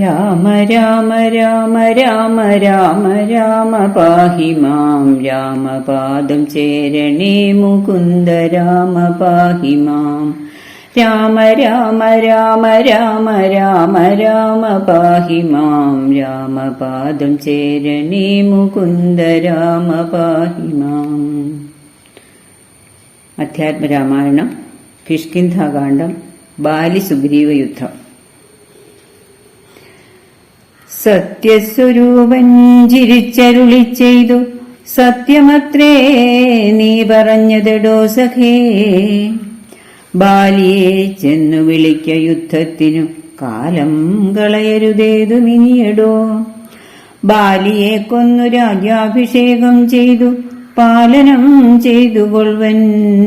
രാമ രാമ രാമ രാമ രാമ രാമ പാഹി മാം. രാമപാദം ചേരണേ മുകുന്ദ രാമ പാഹി മാം. രാമ രാമ രാമ രാമ രാമ രാമ പാഹി മാം. രാമപാദം ചേരണേ മുകുന്ദ രാമ പാഹി മാം. അധ്യാത്മരാമായണം കിഷ്കിന്ധാകാന്ഡം ബാലിസുഗ്രീവ യുദ്ധം സത്യസ്വരൂപൻ ചിരിച്ചരുളി ചെയ്തു സത്യമത്രേ നീ പറഞ്ഞതെടോ സഖേ. ബാലിയെ ചെന്നു വിളിക്ക യുദ്ധത്തിനു. കാലം കളയരുതേതു മിനിയടോ ബാലിയെ കൊന്നു രാജ്യാഭിഷേകം ചെയ്തു. പാലനം ചെയ്തു കൊള്ളുവൻ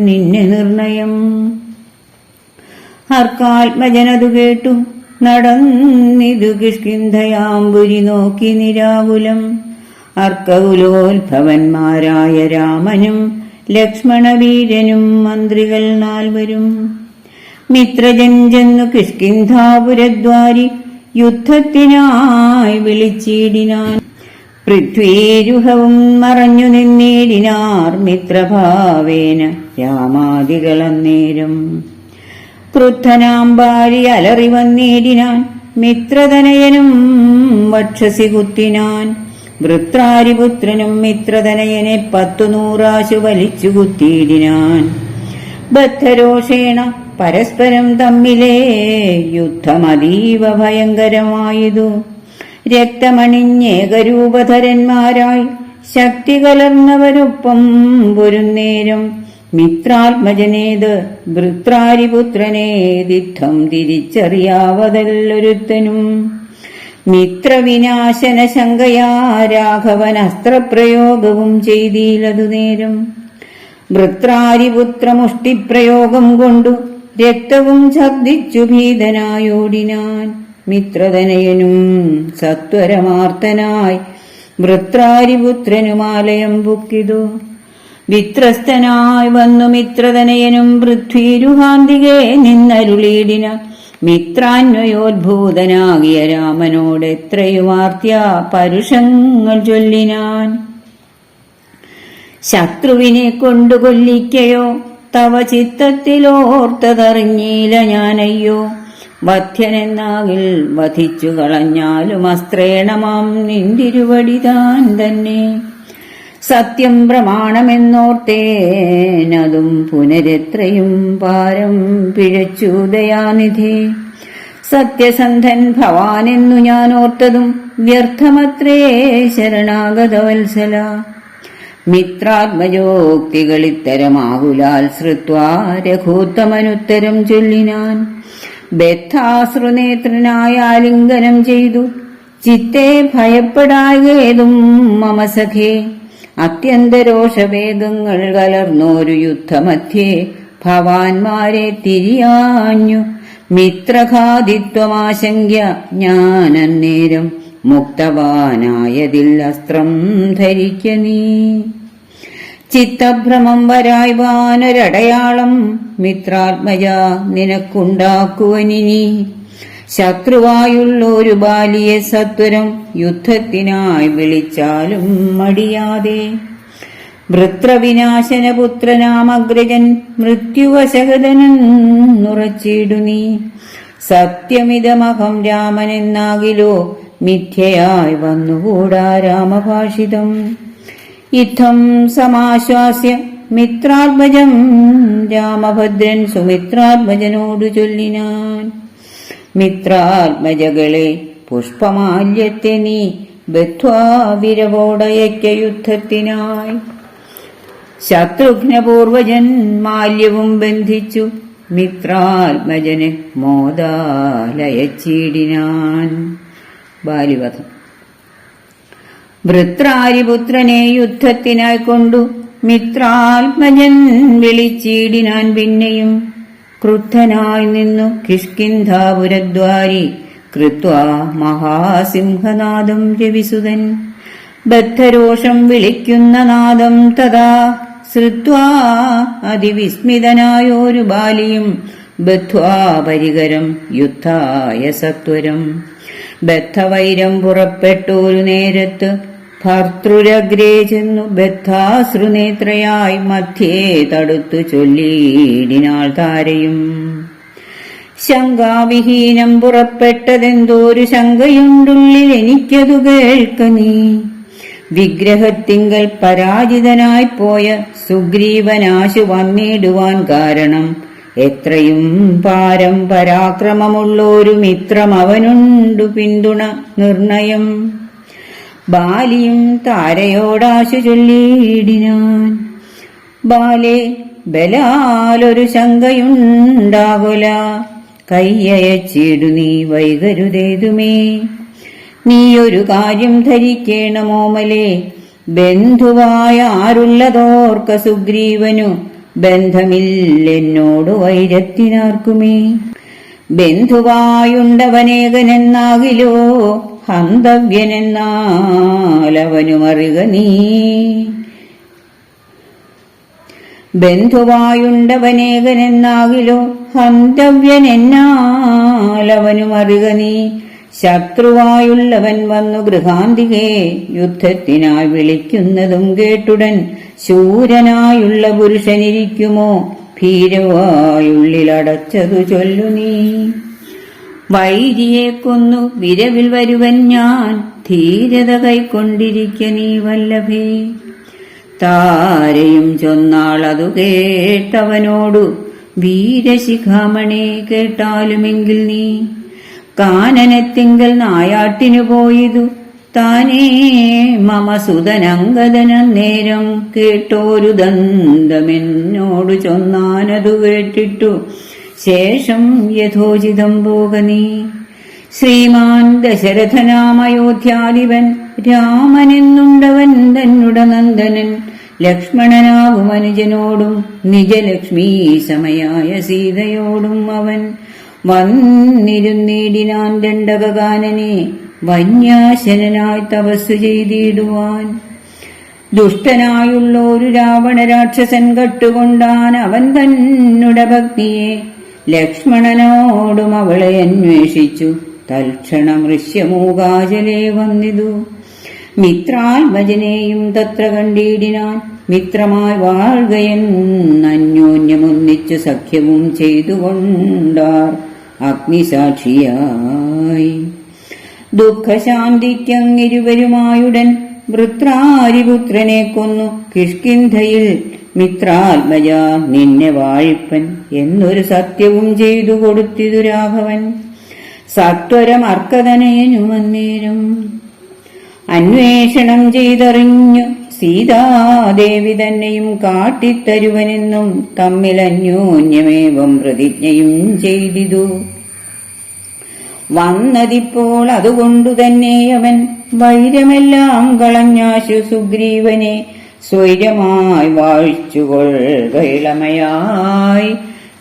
നിന്നെ നിർണയം. ഹർക്കാത്മജനതു കേട്ടു. നടന്നിതു കിഷ്കിന്ധയാമ്പുരി നോക്കി നിരാകുലം. അർക്കകുലോത്ഭവന്മാരായ രാമനും ലക്ഷ്മണവീരനും മന്ത്രികൾ നാൽവരും. മിത്രജൻ ചെന്നു കിഷ്കിന്ധാപുരദ്വാരി യുദ്ധത്തിനായി വിളിച്ചിടിനാൻ. പൃഥ്വീരുഹവും മറഞ്ഞു നിന്നിടിനാർ മിത്രഭാവേന രാമാദികളന്നേരം. ക്രുദ്ധനാമ്പാരി അലറി വന്നേടിനാൻ. മിത്രതനയനും വക്ഷസി കുത്തിനാൻ വൃത്രാരിപുത്രനും മിത്രതനയനെ പത്തു നൂറാശു വലിച്ചു കുത്തിയിടിനാൻ ബദ്ധരോഷേണ പരസ്പരം തമ്മിലേ യുദ്ധമതീവ ഭയങ്കരമായതു. രക്തമണിഞ്ഞേകരൂപധരന്മാരായി ശക്തി കലർന്നവരൊപ്പം പൊരുന്നേരം മിത്രാത്മജനേത് വൃത്രാരിപുത്രനേതിത്ഥം തിരിച്ചറിയാവതല്ലൊരുത്തനും. മിത്രവിനാശന ശങ്കയാ രാഘവൻ അസ്ത്രപ്രയോഗവും ചെയ്തീലതു നേരം. വൃത്രാരിപുത്രമുഷ്ടിപ്രയോഗം കൊണ്ടു രക്തവും ഛർദിച്ചു ഭീതനായോടിനാൻ. മിത്രതനയനും സത്വരമാർത്തനായി വൃത്രാരിപുത്രനുമാലയം പുക്കിതു. വിത്രസ്തനായി വന്നു മിത്രതനയനും പൃഥ്വീരുഹാന്തികെ നിന്നരുളീടിന. മിത്രാന്വയോദ്ഭൂതനാകിയ രാമനോട് എത്രയുമാർത്തിയ പരുഷങ്ങൾ ചൊല്ലിനാൻ. ശത്രുവിനെ കൊണ്ടു കൊല്ലിക്കയോ? തവ ചിത്തത്തിലോർത്തതറിഞ്ഞീല ഞാനയ്യോ? വധ്യനെന്നാകിൽ വധിച്ചു കളഞ്ഞാലും അസ്ത്രേണമാം നിന്തിരുവടി താൻ തന്നെ. സത്യം പ്രമാണമെന്നോർത്തേനതും പുനരെത്രയും പാരം പിഴച്ചു ദയാനിധി. സത്യസന്ധൻ ഭവാനെന്നു ഞാൻ ഓർത്തതും വ്യർത്ഥമത്രേ ശരണാഗതവത്സല. മിത്രാത്മജോക്തികൾ ഇത്തരമാകുലാൽ ശ്രുത്വാ രഘൂത്തമനുത്തരം ചൊല്ലിനാൻ. ബദ്ധാശ്രുനേത്രനായ ആലിംഗനം ചെയ്തു. ചിത്തെ ഭയപ്പെടാകേതും മമ സഖേ അത്യന്തരോഷവേഗങ്ങൾ കലർന്നോരു യുദ്ധമധ്യേ ഭവാൻമാരെ തിരിയാഞ്ഞു. മിത്രഘാതിത്വമാശങ്ക്യ ഞാനന്നേരം മുക്തവാനായതിൽ അസ്ത്രം ധരിക്ക നീ. ചിത്തഭ്രമം വരായ് വാനൊരടയാളം മിത്രാത്മജ നിനക്കുണ്ടാക്കുവനിനി. ശത്രുവായുള്ളൊരു ബാലിയെ സത്വരം യുദ്ധത്തിനായി വിളിച്ചാലും മടിയാതെ. വൃത്രവിനാശനപുത്രനാമഗ്രജൻ മൃത്യുവശകതനുറച്ചിടു നീ. സത്യമിതമഹം രാമനെന്നാകിലോ മിഥ്യയായി വന്നുകൂടാ രാമഭാഷിതം. ഇത്തം സമാശ്വാസ്യ മിത്രാത്മജം രാമഭദ്രൻ സുമിത്രാത്മജനോടു ചൊല്ലിനാൻ. മിത്രാത്മജകളെ പുഷ്പമാല്യത്തെ നീ ബദ്ധ്വാവിരവോടയക്ക യുദ്ധത്തിനായി. ശത്രുഘ്നപൂർവജൻ മാല്യവും ബന്ധിച്ചു മിത്രാത്മജന് മോദാലയച്ചീടിനാൻ. ബാലിവധം. വൃത്രാരിപുത്രനെ യുദ്ധത്തിനായി കൊണ്ടു മിത്രാത്മജൻ വിളിച്ചീടിനാൻ പിന്നെയും ക്രുദ്ധനായി നിന്നു കിഷ്കിന്ധാപുരദ്വാരി. കൃത്വാ മഹാസിംഹനാദം രവിസുതൻ. ബദ്ധരോഷം വിളിക്കുന്ന നാദം തഥാ. ശ്രുത്വാ അതിവിസ്മിതനായോരു ബാലിയും. ബദ്ധ്വാ പരികരം യുദ്ധായ സത്വരം. ബദ്ധവൈരം പുറപ്പെട്ടൊരു നേരത്ത് ഭർത്തൃരഗ്രേ ചെന്നു ബദ്ധാശ്രുനേത്രയായി മധ്യേ തടുത്തു ചൊല്ലിയിടിനാൾ താരയും. ശങ്കാവിഹീനം പുറപ്പെട്ടതെന്തോരു ശങ്കയുണ്ടുള്ളിൽ എനിക്കതു കേൾക്ക നീ. വിഗ്രഹത്തിങ്കൽ പരാജിതനായി പോയ സുഗ്രീവനാശു വന്നിടുവാൻ കാരണം എത്രയും പാരം പരാക്രമമുള്ളൊരു മിത്രം അവനുണ്ടു പിന്തുണ നിർണയം. ബാലിയും താരയോടാശു ചൊല്ലിയിടിനാൻ. ബാലെ ബലാലൊരു ശങ്കയുണ്ടാകുല കയ്യയച്ചിടു നീ വൈകരുതേതുമേ. നീയൊരു കാര്യം ധരിക്കേണമോമലേ ബന്ധുവായ ആരുള്ളതോർക്ക സുഗ്രീവനു ബന്ധമില്ലെന്നോട് വൈരത്തിനാർക്കുമേ. ബന്ധുവായുണ്ടവനേകനെന്നാകിലോ ഹന്തവ്യനെന്നാലവനുമറിക നീ. ബന്ധുവായുണ്ടവനേകനെന്നാകിലോ ഹന്തവ്യനെന്നാലവനുമറിക നീ. ശത്രുവായുള്ളവൻ വന്നു ഗൃഹാന്തികെ യുദ്ധത്തിനായി വിളിക്കുന്നതും കേട്ടുടൻ ശൂരനായുള്ള പുരുഷനിരിക്കുമോ? ഭീരവായുള്ളിലടച്ചതു ചൊല്ലു നീ. വൈരിയെ കൊന്നു വിരവിൽ വരുവൻ ഞാൻ. ധീരത കൈക്കൊണ്ടിരിക്ക നീ വല്ലഭേ. താരയും ചൊന്നാൾ അതു കേട്ടവനോടു വീരശിഖാമണി കേട്ടാലുമെങ്കിൽ നീ. കാനനത്തിങ്കൽ നായാട്ടിനു പോയതു താനേ. മമ സുതനങ്കദന നേരം കേട്ടോരു ദന്തമെന്നോടു ചൊന്നാനതു കേട്ടിട്ടു ശേഷം യഥോചിതം പോകനി ശ്രീമാൻ ദശരഥനാമയോധ്യാധിപൻ രാമനെന്നുണ്ടവൻ തന്നുട നന്ദനൻ ലക്ഷ്മണനാവും അനുജനോടും നിജലക്ഷ്മീ സമയായ സീതയോടും അവൻ. വന്നിരുന്നേടിനാൻ ദണ്ഡകാനനെ വന്യാശനായി തപസ് ചെയ്തിടുവാൻ. ദുഷ്ടനായുള്ളൊരു രാവണ രാക്ഷസൻ കട്ടുകൊണ്ടാൻ അവൻ തന്നുട ഭക്തിയെ ലക്ഷ്മണനോടും അവളെ അന്വേഷിച്ചു. തൽക്ഷണം ഋഷ്യമൂകാചലേ വന്നിതു. മിത്രാത്മജനെയും തത്ര കണ്ടിടിനാൻ മിത്രമായി വാഴുകയെന്നന്യോന്യമൊന്നിച്ചു സഖ്യവും ചെയ്തുകൊണ്ടാർ അഗ്നിസാക്ഷിയായി. ദുഃഖശാന്തിക്കങ്ങിരുവരുമായുടൻ വൃത്രാരിപുത്രനെ കൊന്നു കിഷ്കിന്ധയിൽ മിത്രാത്മജ നിന്നെ വാഴിപ്പൻ എന്നൊരു സത്യവും ചെയ്തു കൊടുത്തിതു രാഘവൻ. സത്വരമർക്കതനേനുമന്നേരം അന്വേഷണം ചെയ്തറിഞ്ഞു സീതാദേവി തന്നെയും കാട്ടിത്തരുവനെന്നും തമ്മിൽ അന്യോന്യമേവം പ്രതിജ്ഞയും ചെയ്തിതു. വന്നതിപ്പോൾ അതുകൊണ്ടു തന്നെ അവൻ വൈരമെല്ലാം കളഞ്ഞാശു സുഗ്രീവനെ സ്വൈരമായി വാഴ്ചുകൊള്ളുകയിളമയായി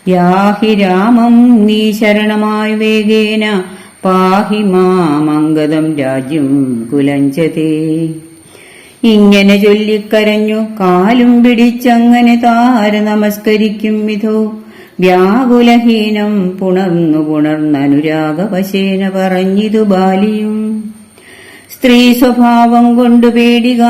യാഹി രാമം നീ ശരണമായി വേഗേന പാഹി മാമംഗതം രാജ്യം കുലഞ്ചതേ. ഇങ്ങനെ ചൊല്ലിക്കരഞ്ഞു കാലും പിടിച്ചങ്ങനെ താര നമസ്കരിക്കും വിധോ. വ്യാകുലഹീനം പുണർന്നു പുണർന്നനുരാഗവശേന പറഞ്ഞിതു ബാലിയും. സ്ത്രീ സ്വഭാവം കൊണ്ട് പേടിക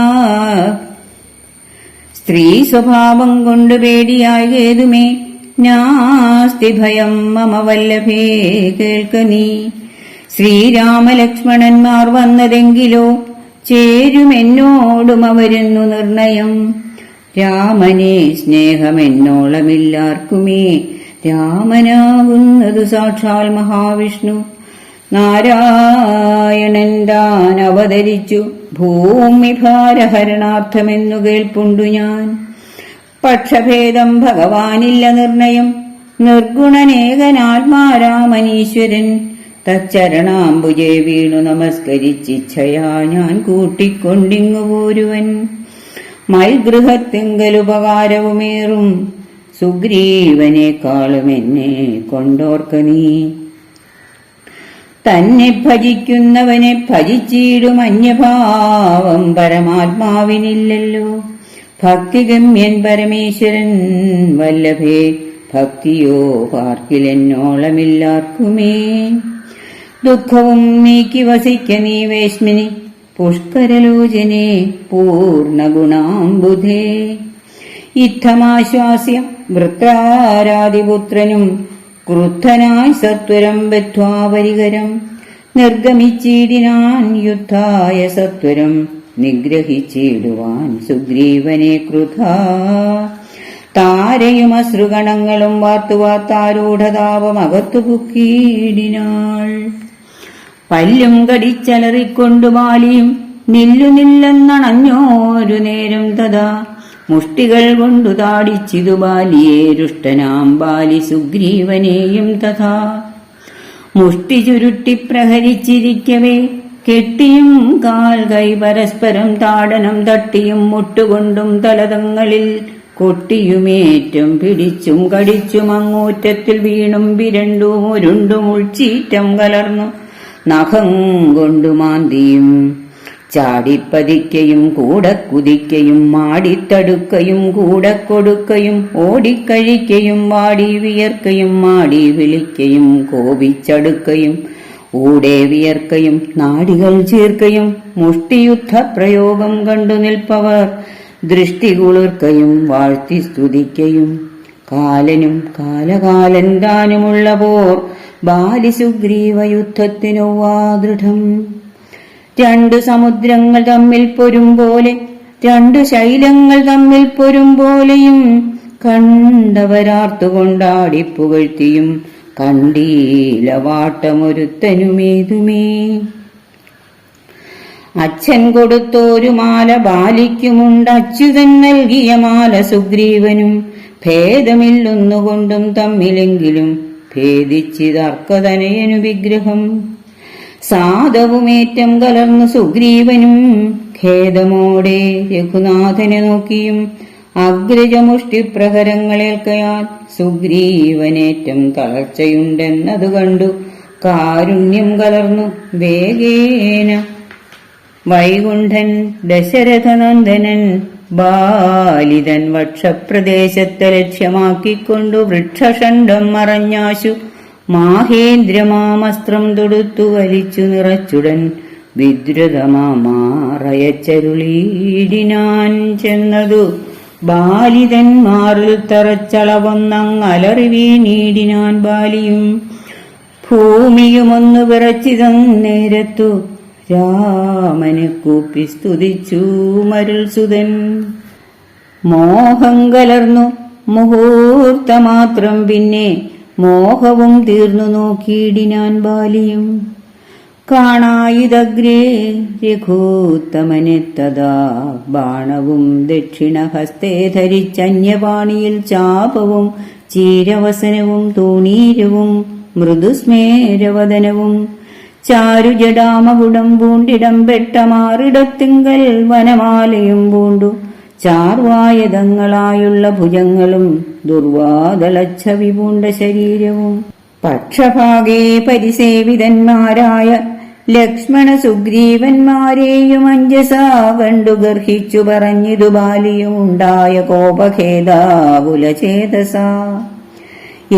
സ്ത്രീ സ്വഭാവം കൊണ്ട് പേടിയായി ഏതുമേ? നാസ്തി ഭയം മമ വല്ലഭേ കേൾക്ക നീ. ശ്രീരാമലക്ഷ്മണന്മാർ വന്നതെങ്കിലോ ചേരുമെന്നോടും അവരുന്നു നിർണയം. രാമനെ സ്നേഹമെന്നോളമില്ലാർക്കുമേ രാമനാകുന്നതു സാക്ഷാൽ മഹാവിഷ്ണു. നാരായണൻ താൻ അവതരിച്ചു. ഭൂമിഭാരഹരണാർത്ഥമെന്നു കേൾപ്പുണ്ടു ഞാൻ. പക്ഷഭേദം ഭഗവാനില്ല നിർണയം. നിർഗുണനേകനാത്മാരാമനീശ്വരൻ. തച്ചരണാംബുജെ വീണു നമസ്കരിച്ചിച്ഛയാ ഞാൻ കൂട്ടിക്കൊണ്ടിങ്ങു പോരുവൻ. മൽഗൃഹത്തിങ്കലുപകാരവുമേറും. സുഗ്രീവനേക്കാളും എന്നെ കൊണ്ടോർക്ക നീ. തന്നെ ഭജിക്കുന്നവനെ ഭജിച്ചിടും അന്യഭാവം പരമാത്മാവിനില്ലല്ലോ. ഭക്തിഗമ്യൻ പരമേശ്വരൻ വല്ലഭേ ഭക്തിയോ പാർക്കിലെന്നോളമില്ലാർക്കുമേ. ദുഃഖവും നീക്കി വസിക്ക നീ വേശ്മിനി പുഷ്കരലോചനെ പൂർണഗുണാംബുധേ ഇത്തമാശ്വാസ്യ വൃത്രാരാതിപുത്രനും ക്രുദ്ധനായി സത്വരം ബദ്ധ്വാപരികരം നിർഗമിച്ചിടിനാൻ യുദ്ധായ സത്വരം നിഗ്രഹിച്ചിടുവാൻ സുഗ്രീവനെ കൃഥ താരയും അശ്രുഗണങ്ങളും വാർത്തു വാർത്താരൂഢതാപമകത്തു പുക്കീടിനാൾ പല്ലും കടിച്ചലറിക്കൊണ്ടു ബാലിയും നില്ലു നില്ലെന്നണഞ്ഞോരു നേരം തഥാ. മുഷ്ടികൾ കൊണ്ടു താടിച്ചിതു ബാലിയെ രുഷ്ടനാം ബാലി സുഗ്രീവനെയും തഥാ. മുഷ്ടി ചുരുട്ടി പ്രഹരിച്ചിരിക്കവേ കെട്ടിയും കാൽ കൈ പരസ്പരം താടനം തട്ടിയും മുട്ടുകൊണ്ടും തലതങ്ങളിൽ കൊട്ടിയുമേറ്റം പിടിച്ചും കടിച്ചും അങ്ങൂറ്റത്തിൽ വീണും വിരണ്ടും ഉരുണ്ടും ഉൾച്ചീറ്റം കലർന്നു നഖം കൊണ്ടു മാന്തിയും ചാടിപ്പതിക്കയും കൂടെ കുതിക്കയും മാടിത്തടുക്കയും കൂടെ കൊടുക്കയും ഓടിക്കഴിക്കയും വാടി വിയർക്കയും മാടി വിളിക്കയും കോപിച്ചടുക്കയും ഊടെ വിയർക്കയും നാടികൾ ചീർക്കയും മുഷ്ടിയുദ്ധ പ്രയോഗം കണ്ടു നിൽപ്പവർ ദൃഷ്ടി കുളിർക്കയും വാഴ്ത്തി സ്തുതിക്കയും കാലനും കാലകാലൻ താനുമുള്ള പോർ ബാലിസുഗ്രീവ യുദ്ധത്തിനൊവ്വാ ദൃഢം. രണ്ടു സമുദ്രങ്ങൾ തമ്മിൽ പൊരും പോലെ രണ്ടു ശൈലങ്ങൾ തമ്മിൽ പൊരും പോലെയും കണ്ടവരാർത്തുകൊണ്ടാടി പുകഴ്ത്തിയും കണ്ടീല വാട്ടമൊരുത്തനുമേതുമേ അച്ഛൻ കൊടുത്തോരു മാല ബാലിക്കുമുണ്ട് അച്യുതൻ നൽകിയ മാല സുഗ്രീവനും ഭേദമില്ലൊന്നുകൊണ്ടും തമ്മിലെങ്കിലും ഭേദിച്ചിതർക്കതനയനു വിഗ്രഹം സാധവുമേറ്റം കലർന്നു സുഗ്രീവനും ഖേദമോടെ രഘുനാഥനെ നോക്കിയും അഗ്രജമുഷ്ടി പ്രഹരങ്ങളേൽക്കയാൽ സുഗ്രീവനേറ്റം തളർച്ചയുണ്ടെന്നതു കണ്ടു കാരുണ്യം കലർന്നു വേഗേന. വൈകുണ്ഠൻ ദശരഥനന്ദനൻ ബാലിതൻ വക്ഷപ്രദേശത്തെ ലക്ഷ്യമാക്കിക്കൊണ്ടു വൃക്ഷഷണ്ഡം മറഞ്ഞാശു. മാഹേന്ദ്രമാമസ്ത്രം തൊടുത്തു വലിച്ചു നിറച്ചുടൻ വിദ്രുതമാറയച്ചരുളീടിനാൻ ചെന്നതു. ബാലിതന്മാറിൽ തറച്ചളവൊന്നങ്ങലറി വീണീടിനാൻ ബാലിയും ഭൂമിയുമൊന്നു വിറച്ചിതം നേരത്തു രാമന് കൂപ്പി സ്തുതിച്ചു മരുൾ സുതൻ. മോഹം കലർന്നു മുഹൂർത്തമാത്രം പിന്നെ മോഹവും തീർന്നു നോക്കിയിടിനാൻ ബാലിയും. കാണായുതഗ്രേ രഘൂത്തമനെത്തതാ ബാണവും ദക്ഷിണഹസ്തേ ധരിച്ചന്യപാണിയിൽ ചാപവും ചീരവസനവും തൂണീരവും മൃദുസ്മേരവദനവും. ചാരുജടാമകുടം പൂണ്ടിടം പെട്ടമാറിടത്തിങ്കൽ വനമാലയും പൂണ്ടു ചാർവായതങ്ങളായുള്ള ഭുജങ്ങളും ദുർവാദളച്ഛവി പൂണ്ട ശരീരവും. പക്ഷഭാഗേ പരിസേവിതന്മാരായ ലക്ഷ്മണ സുഗ്രീവന്മാരെയും അഞ്ചസാ കണ്ടു ഗർഹിച്ചു പറഞ്ഞിതു ബാലിയും ഉണ്ടായ കോപഖേദാകുലചേതസ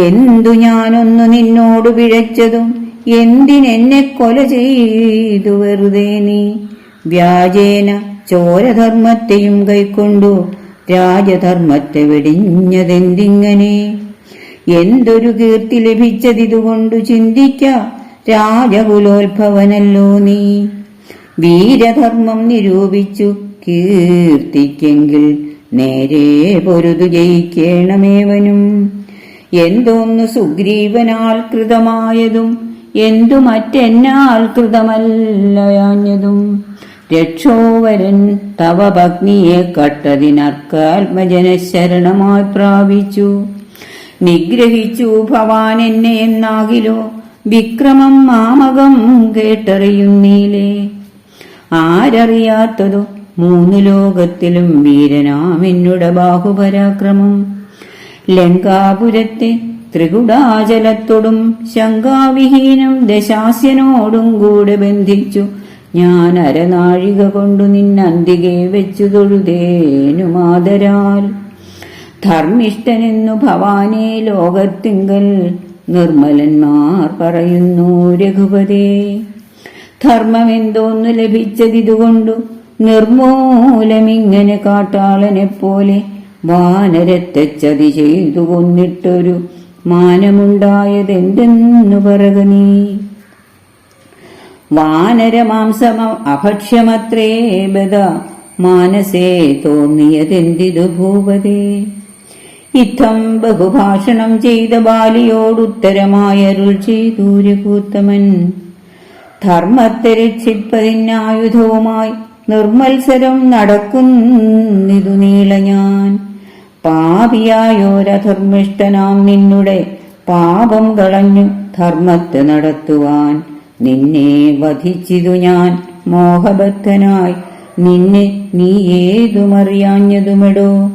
എന്തു ഞാനൊന്നു നിന്നോട് പിഴച്ചതും എന്തിനെന്നെ കൊല ചെയ്തു വെറുതെ നീ? വ്യാജേന ചോരധർമ്മത്തെയും കൈക്കൊണ്ടു രാജധർമ്മത്തെ വെടിഞ്ഞതെന്തിങ്ങനെ? എന്തൊരു കീർത്തി ലഭിച്ചതിതുകൊണ്ടു ചിന്തിക്ക രാജകുലോത്ഭവനല്ലോ നീ. വീരധർമ്മം നിരൂപിച്ചു കീർത്തിക്കെങ്കിൽ നേരെ പൊരുതു ജയിക്കേണമേവനും. എന്തോന്നു സുഗ്രീവനാൽ കൃതമായതും എന്തു മറ്റെന്നാൽ കൃതമല്ലയാഞ്ഞതും. രക്ഷോവരൻ തവ ഭഗ്നിയെ കട്ടതിനർക്കാത്മജന ശരണമായി പ്രാപിച്ചു. നിഗ്രഹിച്ചു ഭവാൻ എന്നെ എന്നാകിലോ? വിക്രമം മാമകം കേട്ടറിയുന്നീലേ ആരറിയാത്തതോ? മൂന്ന് ലോകത്തിലും വീരനാമെന്നുടെ ബാഹുപരാക്രമം ലങ്കാപുരത്തെ ത്രികുടാചലത്തോടും ശങ്കാവിഹീനം ദശാസ്യനോടും കൂടെ ബന്ധിച്ചു ഞാൻ അരനാഴിക കൊണ്ടു നിന്നന്തികെ വെച്ചു തൊഴുതേനു മാതരാൽ. ധർമ്മിഷ്ഠനെന്നു ഭവാനെ ലോകത്തിങ്കൽ നിർമ്മലന്മാർ പറയുന്നു രഘുപതേ. ധർമ്മമെന്തോന്നു ലഭിച്ചതിതുകൊണ്ടു നിർമൂലമിങ്ങനെ കാട്ടാളനെ പോലെ വാനരത്തെ ചതി ചെയ്തു കൊന്നിട്ടൊരു മാനമുണ്ടായതെന്തെന്നു പറക നീ. വാനരമാംസം അഭക്ഷ്യമത്രേ ബദ. മാനസേ തോന്നിയതെന്തിതു ഭൂപതേ? ഇത്തം ബഹുഭാഷണം ചെയ്ത ബാലിയോടുത്തരമായരുൾ ചെയ്തു രഘൂത്തമൻ. ധർമ്മത്തെ രക്ഷിപ്പതിനായുധവുമായി നിർമ്മത്സരം നടക്കുന്നിതു നീള ഞാൻ. പാപിയായോരധർമ്മിഷ്ടനാം നിന്നുടെ പാപം കളഞ്ഞു ധർമ്മത്തെ നടത്തുവാൻ. നിന്നെ വധിച്ചിതു ഞാൻ മോഹബദ്ധനായി നിന്നെ നീ ഏതുമറിയാഞ്ഞതുമെടോ?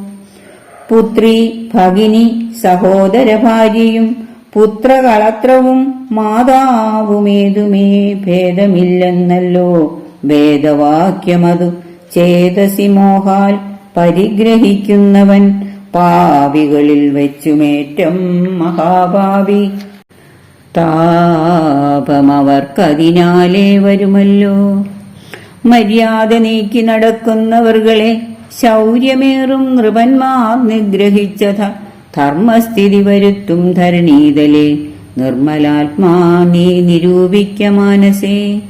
പുത്രി ഭഗിനി സഹോദര ഭാര്യയും പുത്രകളത്രവും മാതാവുമേതുമേ ഭേദമില്ലെന്നല്ലോ. വേദവാക്യമതു ചേതസി മോഹാൽ പരിഗ്രഹിക്കുന്നവൻ പാവികളിൽ വെച്ചുമേറ്റം മഹാഭാവി. താപമവർക്കതിനാലേ വരുമല്ലോ. മര്യാദ നീക്കി നടക്കുന്നവർകളെ ശൗര്യമേറും നൃപന്മാർ നിഗ്രഹിച്ചത ധർമ്മസ്ഥിതി വരുത്തും ധരണീതലെ. നിർമ്മലാത്മാ നീ നിരൂപിക്ക മാനസേ.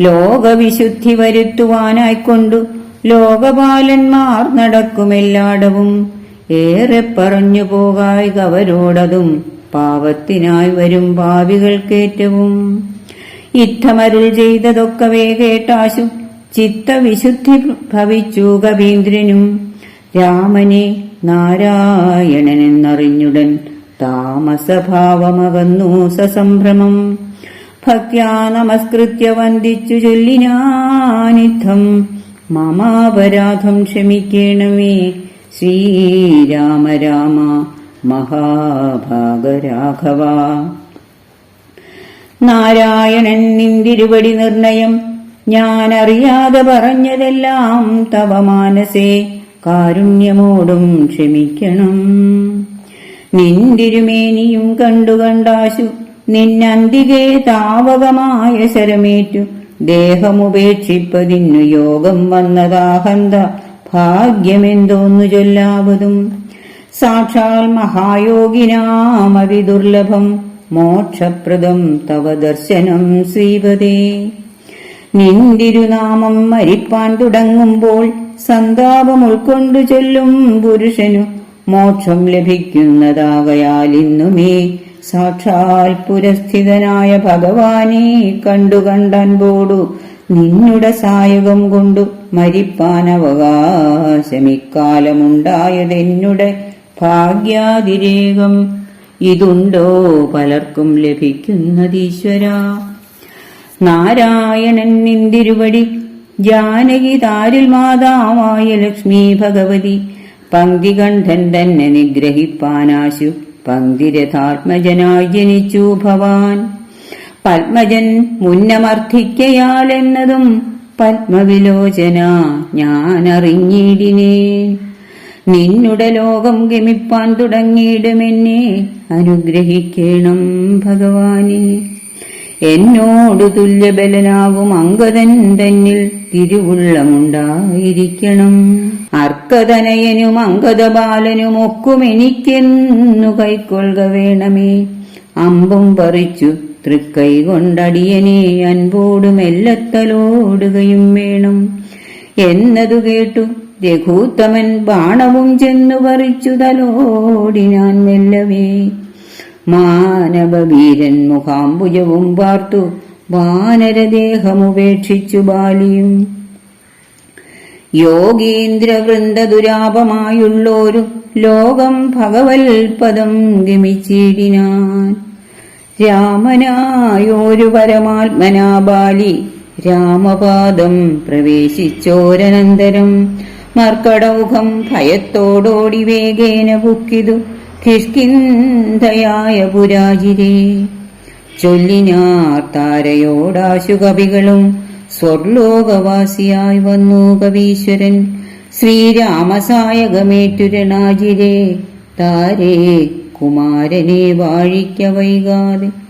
ലോകവിശുദ്ധി വരുത്തുവാനായിക്കൊണ്ടു ലോകപാലന്മാർ നടക്കുമെല്ലാടവും ഏറെ പറഞ്ഞു പോകായി പാവത്തിനായി വരും ഭാവികൾക്കേറ്റവും ഇത്തമരുൾ ചെയ്തതൊക്കവേ കേട്ടാശു ചിത്തവിശുദ്ധി ഭവിച്ചു കവീന്ദ്രനും രാമനെ നാരായണനെന്നറിഞ്ഞുടൻ താമസഭാവമകന്നു സസംഭ്രമം. ഭക്യാ നമസ്കൃത്യ വന്ദിച്ചു ചൊല്ലിനാനിധം. മമാപരാധം ക്ഷമിക്കണമേ. ശ്രീരാമ രാമ. മഹാഭാഗരാഘവ. നാരായണൻ നിന്തിരുവടി നിർണയം. ഞാൻ അറിയാതെ പറഞ്ഞതെല്ലാം തവ മാനസേ. കാരുണ്യമോടും ക്ഷമിക്കണം. നിന്തിരുമേനിയും കണ്ടു കണ്ടാശു. നിന്നന്തികെ താവകമായ ശരമേറ്റു. ദേഹമുപേക്ഷിപ്പതിന്നു യോഗം വന്നതാഹന്ത. ഭാഗ്യമെന്തോന്നു ചൊല്ലാവതും. സാക്ഷാൽ മഹായോഗിനാമവിദുർലഭം മോക്ഷപ്രദം തവ ദർശനം ശ്രീപദേ നിന്തിരുനാമം മരിപ്പാൻ തുടങ്ങുമ്പോൾ സന്താപം ഉൾക്കൊണ്ടു ചൊല്ലും പുരുഷനു മോക്ഷം ലഭിക്കുന്നതാകയാൽ ഇന്നുമേ സാക്ഷാൽ പുരസ്ഥിതനായ ഭഗവാനെ കണ്ടു കണ്ടൻപോടു നിന്നുടെ സായകം കൊണ്ടു മരിപ്പാൻ അവകാശമിക്കാലമുണ്ടായതെന്നുടെ ഭാഗ്യാതിരേകം. ഇതുണ്ടോ പലർക്കും ലഭിക്കുന്നതീശ്വര നാരായണൻ നിന്തിരുവടി ജാനകി താരിൽ മാതാവായ ലക്ഷ്മി ഭഗവതി പങ്ക്തികണ്ഠൻ തന്നെ നിഗ്രഹിപ്പാനാശു പങ്ക്തിരഥാത്മജനായി ജനിച്ചു ഭവാൻ. പത്മജൻ മുന്നമർത്ഥിക്കയാലെന്നതും പത്മവിലോചന ഞാൻ അറിഞ്ഞിടിനേ നിന്നുടെ ലോകം ഗമിപ്പാൻ തുടങ്ങിയിടുമെന്നെ. അനുഗ്രഹിക്കണം ഭഗവാനെ. എന്നോട് തുല്യബലനാകും അങ്കതൻ തന്നിൽ തിരുവുള്ളമുണ്ടായിരിക്കണം. അർക്കതനയനും അങ്കതബാലനും ഒക്കും എനിക്കെന്നു കൈക്കൊള്ളുക വേണമേ. അമ്പും പറിച്ചു തൃക്കൈ കൊണ്ടടിയനെ അൻപോടും എല്ലത്തലോടുകയും വേണം. എന്നതു കേട്ടു രഘൂത്തമൻ ബാണവും ചെന്നു പറിച്ചു തലോടിനാൻ മെല്ലവേ മാനവവീരൻ മുഖാംബുജവും പാർത്തു വാനരദേഹമുപേക്ഷിച്ചു ബാലിയും. യോഗീന്ദ്രവൃന്ദദുരാപമായുള്ളോരു ലോകം ഭഗവൽപദം ഗമിച്ചിടിനാൻ. രാമനായോരു പരമാത്മനാബാലി രാമപാദം പ്രവേശിച്ചോരനന്തരം മർക്കടൗഘം ഭയത്തോടോടി വേഗേന പുക്കിതു ധിഷ്കിന്ധയായ പുരാജിരേ. ചൊല്ലിനാർ താരയോടാശു കവികളും സ്വർലോകവാസിയായി വന്നു കവീശ്വരൻ. ശ്രീരാമസായകമേറ്റുരണാജിരേ. താരേ കുമാരനെ വാഴിക്ക വൈകാതെ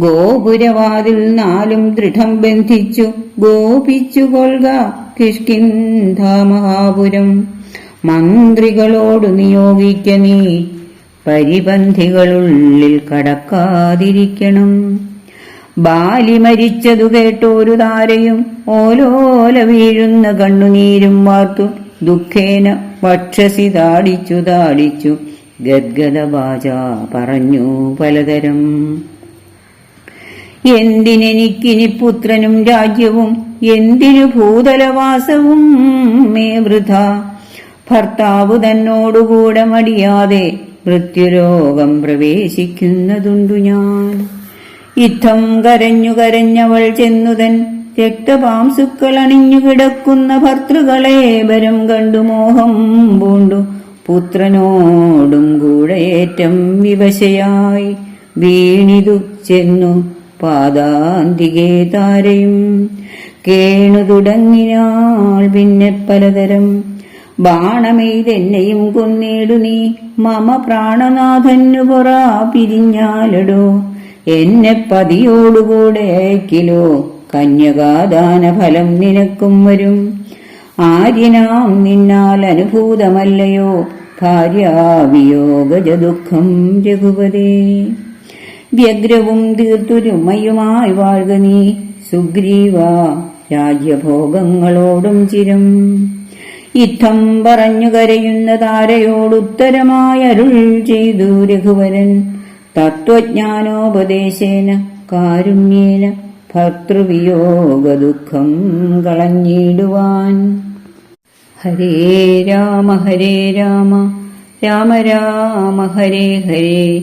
ഗോപുരവാതിൽ നാലും ദൃഢം ബന്ധിച്ചു. ഗോപിച്ചു കൊൽക കിഷ്കിന്ധാമഹാപുരം. മന്ത്രികളോട് നിയോഗിക്ക നീ. പരിപന്ധികളുള്ളിൽ കടക്കാതിരിക്കണം. ബാലി മരിച്ചതു കേട്ടോരു താരയും ഓലോല വീഴുന്ന കണ്ണുനീരും വാർത്തു. ദുഃഖേന വക്ഷസി താടിച്ചു താടിച്ചു ഗദ്ഗദവാച പറഞ്ഞു പലതരം. എന്തിനെനിക്കിനി പുത്രനും രാജ്യവും? എന്തിനു ഭൂതലവാസവും? മേ വൃഥ. ഭർത്താവ് തന്നോടുകൂടെ മടിയാതെ മൃത്യുരോഗം പ്രവേശിക്കുന്നതുണ്ടു ഞാൻ. ഇത്തം കരഞ്ഞു കരഞ്ഞവൾ ചെന്നുതൻ രക്തപാംസുക്കൾ അണിഞ്ഞു കിടക്കുന്ന ഭർത്തൃകളെ ബരം കണ്ടു മോഹം പൂണ്ടു. പുത്രനോടും കൂടെയേറ്റം വിവശയായി വീണിതു ചെന്നു. പാദാന്തികേ താരയും. കേണു തുടങ്ങിനാൾ പിന്നെ പലതരം. ബാണമെയ്തെന്നെയും കൊന്നേടു നീ. മമ പ്രാണനാഥന്നു പുറ പിരിഞ്ഞാലടോ. എന്നെ പതിയോടുകൂടെ അയക്കിലോ. കന്യകാദാന ഫലം നിനക്കും വരും. ആര്യനാം നിന്നാൽ അനുഭൂതമല്ലയോ. ഭാര്യാവിയോഗജ ദുഃഖം രഘുപതേ. വ്യഗ്രവും തീർത്തുരുമയുമായി വാഴുക നീ. സുഗ്രീവ രാജ്യഭോഗങ്ങളോടും ചിരം. ഇത്തം പറഞ്ഞു കരയുന്ന താരയോടുത്തരമായ അരുൾ ചെയ്തു രഘുവരൻ. തത്വജ്ഞാനോപദേശേന കാരുണ്യേന ഭർത്തൃവിയോഗ ദുഃഖം കളഞ്ഞിടുവാൻ. ഹരേ രാമ ഹരേ രാമ. രാമ രാമ ഹരേ ഹരേ.